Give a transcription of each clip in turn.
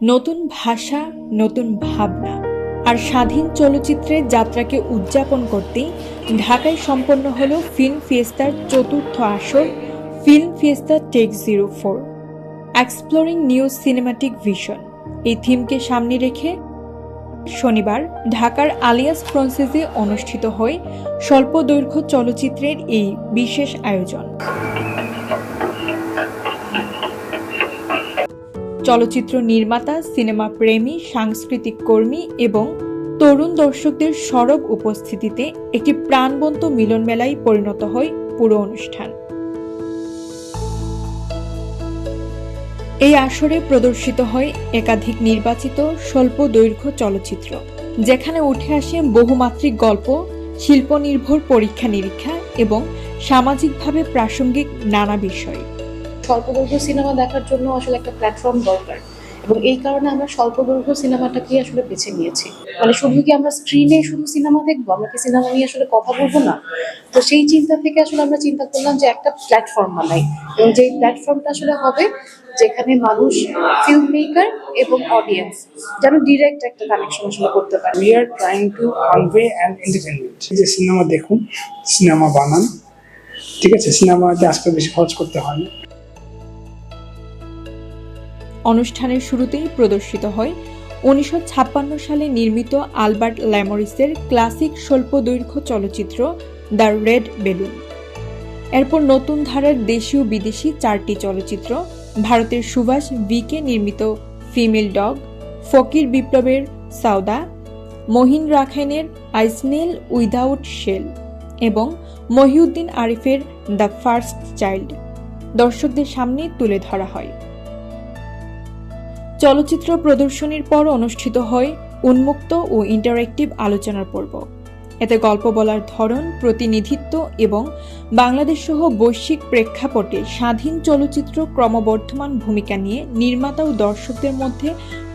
নতুন ভাষা, নতুন ভাবনা আর স্বাধীন চলচ্চিত্রের যাত্রাকে উদযাপন করতেই ঢাকায় সম্পন্ন হলো ফিল্ম ফিয়েস্তার চতুর্থ আসর, film fiesta tech zero four. Exploring new cinematic vision এই থিমকে সামনে রেখে শনিবার ঢাকার আলিয়াস ফ্রন্সেসে অনুষ্ঠিত হয় স্বল্প দৈর্ঘ্য চলচ্চিত্রের এই বিশেষ আয়োজন। চলচ্চিত্র নির্মাতা, সিনেমা প্রেমী, সাংস্কৃতিক কর্মী এবং তরুণ দর্শকদের সরব উপস্থিতিতে একটি প্রাণবন্ত মিলন মেলায় পরিণত হয় পুরো অনুষ্ঠান। এই আসরে প্রদর্শিত হয় একাধিক নির্বাচিত স্বল্প দৈর্ঘ্য চলচ্চিত্র, যেখানে উঠে আসে বহুমাত্রিক গল্প শিল্প নির্ভর পরীক্ষা নিরীক্ষা এবং সামাজিকভাবে প্রাসঙ্গিক নানা বিষয়। স্বল্পদৈর্ঘ্য সিনেমা দেখার জন্য আসলে একটা প্ল্যাটফর্ম দরকার। এবং এই কারণে আমরা স্বল্পদৈর্ঘ্য সিনেমাটাকেই আসলে বেছে নিয়েছি। মানে শুধু কি আমরা স্ক্রিনে শুধু সিনেমা দেখব? আমরা কি সিনেমা নিয়ে আসলে কথা বলব না? তো সেই চিন্তা থেকে আসলে আমরা চিন্তা করলাম যে একটা প্ল্যাটফর্ম বানাই। এবং যেই প্ল্যাটফর্মটা আসলে হবে যেখানে মানুষ ফিল্ম মেকার এবং অডিয়েন্স যেন ডিরেক্ট একটা কানেকশন আসলে করতে পারে। We are trying to convey an entertainment যে সিনেমা দেখুন, সিনেমা বানান, ঠিক আছে? সিনেমাতে আজকে বেশি খরচ করতে হয় না। অনুষ্ঠানের শুরুতেই প্রদর্শিত হয়। উনিশশো ছাপ্পান্ন সালে নির্মিত আলবার্ট ল্যামরিসের ক্লাসিক স্বল্প দৈর্ঘ্য চলচ্চিত্র দ্য রেড বেলুন। এরপর নতুন ধারার দেশীয় বিদেশি চারটি চলচ্চিত্র, ভারতের সুভাষ বিকে নির্মিত ফিমেল ডগ, ফকির বিপ্লবের সাউদা মহিন রাখাইনের আইসনেল উইদাউট শেল এবং মহিউদ্দিন আরিফের দ্য ফার্স্ট চাইল্ড। দর্শকদের সামনে তুলে ধরা হয়। চলচ্চিত্র প্রদর্শনীর পর অনুষ্ঠিত হয় উন্মুক্ত ও ইন্টারেক্টিভ আলোচনার পর্ব। এতে গল্প বলার ধরন, প্রতিনিধিত্ব এবং বাংলাদেশ সহ বৈশ্বিক প্রেক্ষাপটে স্বাধীন চলচ্চিত্র ক্রমবর্ধমান ভূমিকা নিয়ে নির্মাতা ও দর্শকদের মধ্যে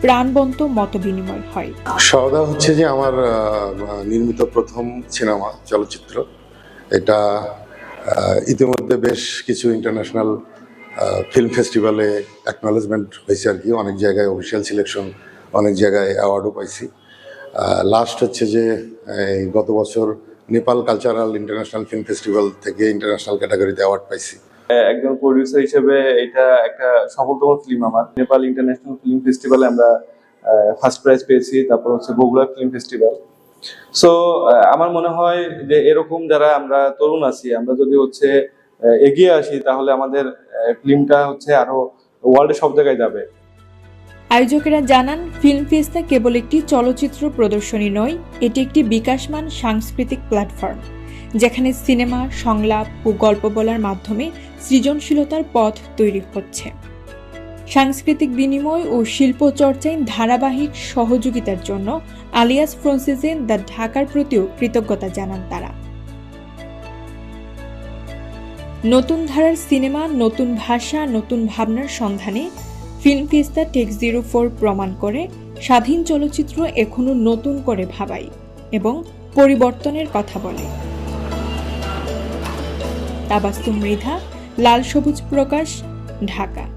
প্রাণবন্ত মতবিনিময় হয়। সওদা হচ্ছে যে আমার নির্মিত প্রথম সিনেমা চলচ্চিত্র। এটা ইতিমধ্যে বেশ কিছু ইন্টারন্যাশনাল ফিল্ম ফেস্টিভ্যালে অ্যাকনলেজমেন্ট হয়েছে আর কি। অনেক জায়গায় অফিসিয়াল সিলেকশন অনেক জায়গায় অ্যাওয়ার্ডও পাইছি। লাস্ট হচ্ছে যে গত বছর Nepal cultural international film festival থেকে ইন্টারন্যাশনাল ক্যাটাগরিতে অ্যাওয়ার্ড পাইছি। একজন প্রডিউসার হিসেবে এটা একটা সফলতম ফিল্ম আমার। নেপাল ইন্টারন্যাশনাল ফিল্ম ফেস্টিভ্যালে আমরা ফার্স্ট প্রাইজ পেয়েছি, তারপর হচ্ছে বগুড়া ফিল্ম ফেস্টিভ্যাল সো আমার মনে হয় যে এরকম যারা আমরা তরুণ আছি, আমরা যদি হচ্ছে এগিয়ে আসি, তাহলে আমাদের ফিল্মটা হচ্ছে আরও ওয়ার্ল্ডে সব জায়গায় যাবে। আয়োজকেরা জানান ফিল্ম ফেস্তা কেবল একটি চলচ্চিত্র প্রদর্শনী নয়, এটি একটি বিকাশমান সাংস্কৃতিক প্ল্যাটফর্ম যেখানে সিনেমা সংলাপ ও গল্প বলার মাধ্যমে সৃজনশীলতার পথ তৈরি হচ্ছে। সাংস্কৃতিক বিনিময় ও শিল্প চর্চায় ধারাবাহিক সহযোগিতার জন্য আলিয়াস ফ্রান্সিসে দ্য ঢাকার প্রতিও কৃতজ্ঞতা জানান তারা। নতুন ধারার সিনেমা, নতুন ভাষা, নতুন ভাবনার সন্ধানে film fiesta tech zero four প্রমাণ করে স্বাধীন চলচ্চিত্র এখনও নতুন করে ভাবাই এবং পরিবর্তনের কথা বলে। তাবাস্তু মৃধা, লাল সবুজ প্রকাশ, ঢাকা।